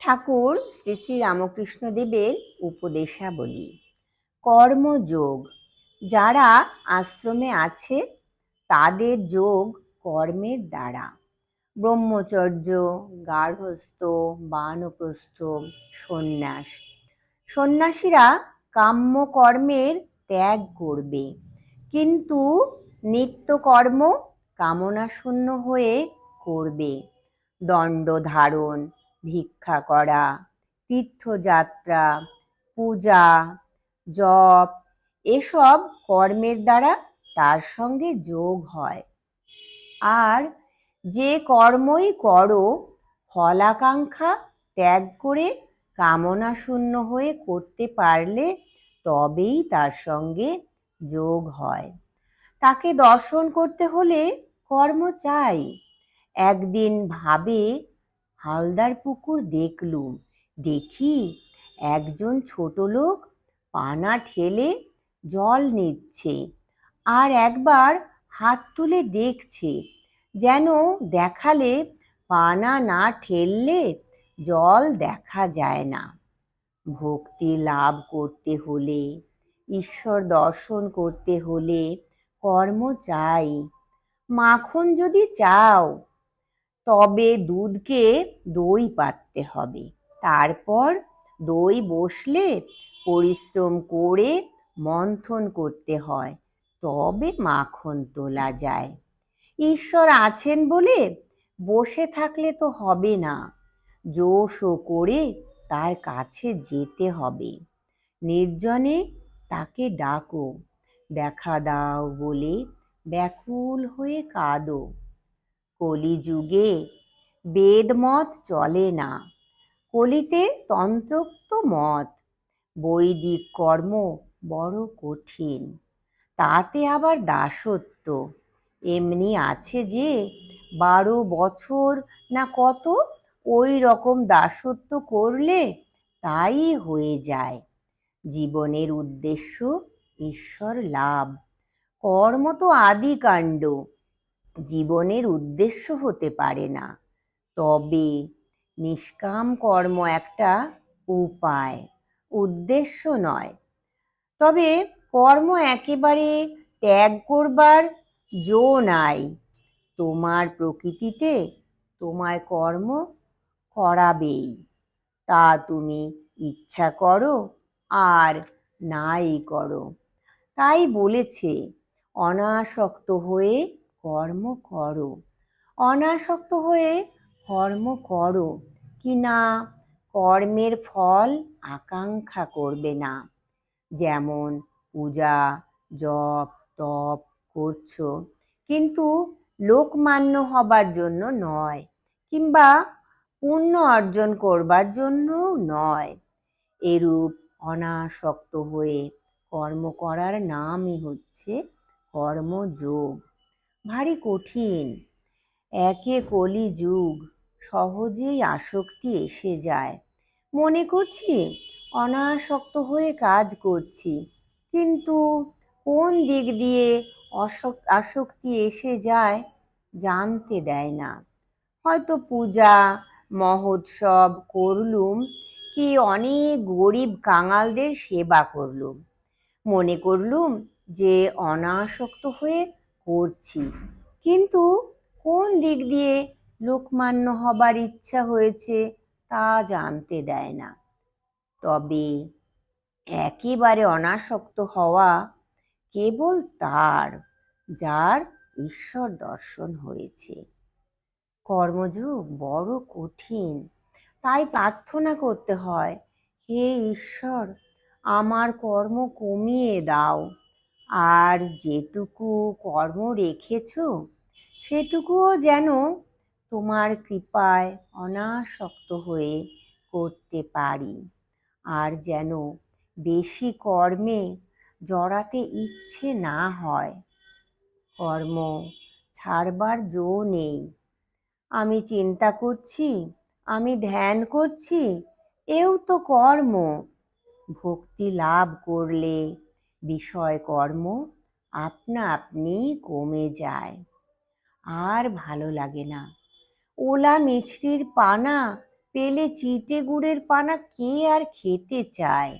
ঠাকুর শ্রী শ্রী রামকৃষ্ণদেবের উপদেশাবলী। কর্মযোগ। যারা আশ্রমে আছে, তাদের যোগ কর্মের দ্বারা। ব্রহ্মচর্য, গার্হস্থ, বানপ্রস্থ, সন্ন্যাস। সন্ন্যাসীরা কাম্য কর্মের ত্যাগ করবে। কিন্তু নিত্যকর্ম কামনাশূন্য হয়ে করবে। দণ্ড ধারণ ভিক্ষা করা, তীর্থযাত্রা, পূজা, জপ, এসব কর্মের দ্বারা তার সঙ্গে যোগ হয়। আর যে কর্মই করো, ফলাকাঙ্ক্ষা ত্যাগ করে কামনা শূন্য হয়ে করতে পারলে তবেই তার সঙ্গে যোগ হয়। তাকে দর্শন করতে হলে কর্ম চাই। একদিন ভাবে হালদার পুকুর দেখলুম। দেখি একজন ছোট লোক পানা ঠেলে জল নিচ্ছে আর একবার হাত তুলে দেখছে, যেন দেখালে পানা না ঠেললে জল দেখা যায় না। ভক্তি লাভ করতে হলে, ঈশ্বর দর্শন করতে হলে কর্ম চাই। মাখন যদি চাও তবে দুধকে দই পাততে হবে। তারপর দই বসলে পরিশ্রম করে মন্থন করতে হয়, তবে মাখন তোলা যায়। ঈশ্বর আছেন বলে বসে থাকলে তো হবে না, জোশও করে তার কাছে যেতে হবে। নির্জনে তাকে ডাকো, দেখা দাও বলে ব্যাকুল হয়ে কাঁদো। কলিযুগে বেদমত চলে না। কলিতে তন্ত্রোক্ত মত, বৈদিক কর্ম বড় কঠিন। তাতে আবার দাসত্ব, এমনি আছে যে বারো বছর না কত ওই রকম দাসত্ব করলে তাই হয়ে যায়। জীবনের উদ্দেশ্য ঈশ্বর লাভ। কর্ম তো আদি কাণ্ড জীবনের উদ্দেশ্য হতে পারে না। তবে নিষ্কাম কর্ম একটা উপায়, উদ্দেশ্য নয়। তবে কর্ম একেবারে ত্যাগ করবার জো নাই। তোমার প্রকৃতিতে তোমার কর্ম করাবেই। তা তুমি ইচ্ছা করো আর নাই করো। তাই বলেছে, অনাসক্ত হয়ে কর্ম করো। অনাসক্ত হয়ে কর্ম করো কি না? কর্মের ফল আকাঙ্ক্ষা করবে না। যেমন পূজা, জপ, তপ করছ, কিন্তু লোকমান্য হবার জন্য নয়, কিংবা পুণ্য অর্জন করবার জন্যও নয়। এরূপ অনাসক্ত হয়ে কর্ম করার নামই হচ্ছে কর্মযোগ। ভারী কঠিন। একে কলি যুগ, সহজেই আসক্তি এসে যায়। মনে করছি, অনাসক্ত হয়ে কাজ করছি, কিন্তু কোন দিক দিয়ে আসক্তি এসে যায় জানতে দেয় না। হয়তো পূজা, মহোৎসব করলুম কি অনেক গরিব কাঙালদের সেবা করলুম। মনে করলুম যে অনাসক্ত হয়ে করছি। কিন্তু কোন দিক দিয়ে লোকমান্য হবার ইচ্ছা হয়েছে তা জানতে দেয় না। তবে একেবারে অনাসক্ত হওয়া কেবল তার, যার ঈশ্বর দর্শন হয়েছে। কর্মযোগ বড় কঠিন, তাই প্রার্থনা করতে হয়, হে ঈশ্বর, আমার কর্ম কমিয়ে দাও। আর যেটুকু কর্ম রেখেছ, সেটুকুও যেন তোমার কৃপায় অনাসক্ত হয়ে করতে পারি। আর যেন বেশি কর্মে জড়াতে ইচ্ছে না হয়। কর্ম ছাড়বার জো নেই। আমি চিন্তা করছি, আমি ধ্যান করছি, এও তো কর্ম। ভক্তি লাভ করলে বিষয় কর্ম আপনা আপনি কমে যায়। আর ভালো লাগে না। ওলা মিছরির পানা পেলে চিটে গুড়ের পানা কে আর খেতে চায়?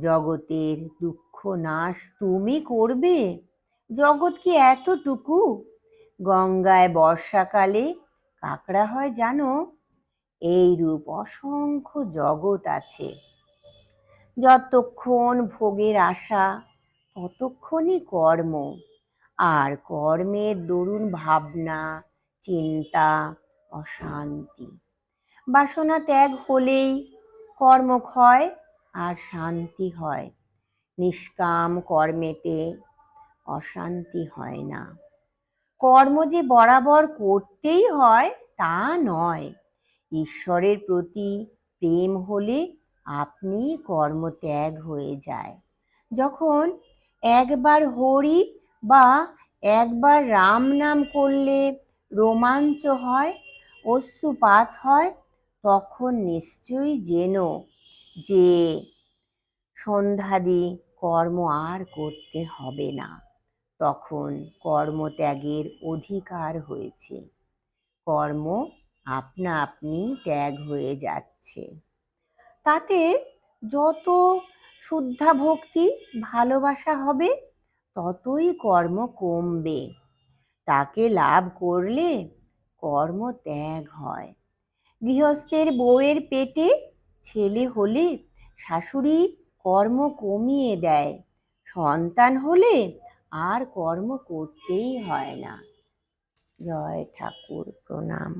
জগতের দুঃখ নাশ তুমি করবে? জগৎ কি এতটুকু? গঙ্গায় বর্ষাকালে কাকড়া হয় জানো? এইরূপ অসংখ্য জগৎ আছে। যতক্ষণ ভোগের আশা, ততক্ষণই কর্ম। আর কর্মের দরুন ভাবনা, চিন্তা, অশান্তি। বাসনা ত্যাগ হলেই কর্ম ক্ষয় আর শান্তি হয়। নিষ্কাম কর্মেতে অশান্তি হয় না। কর্ম যে বরাবর করতেই হয় তা নয়। ঈশ্বরের প্রতি প্রেম হলে আপনি কর্মত্যাগ হয়ে যায়। যখন একবার হরি বা একবার রাম নাম করলে রোমাঞ্চ হয়, অশ্রুপাত হয়, তখন নিশ্চয়ই যেন যে সন্ধ্যাদি কর্ম আর করতে হবে না। তখন কর্মত্যাগের অধিকার হয়েছে। কর্ম আপনা আপনি ত্যাগ হয়ে যাচ্ছে। তাতে যত শুদ্ধা ভক্তি ভালোবাসা হবে, ততই কর্ম কমবে। তাকে লাভ করলে কর্ম ত্যাগ হয়। গৃহস্থের বউয়ের পেটে ছেলে হলে শাশুড়ি কর্ম কমিয়ে দেয়, সন্তান হলে আর কর্ম করতেই হয় না। জয় ঠাকুর, প্রণাম।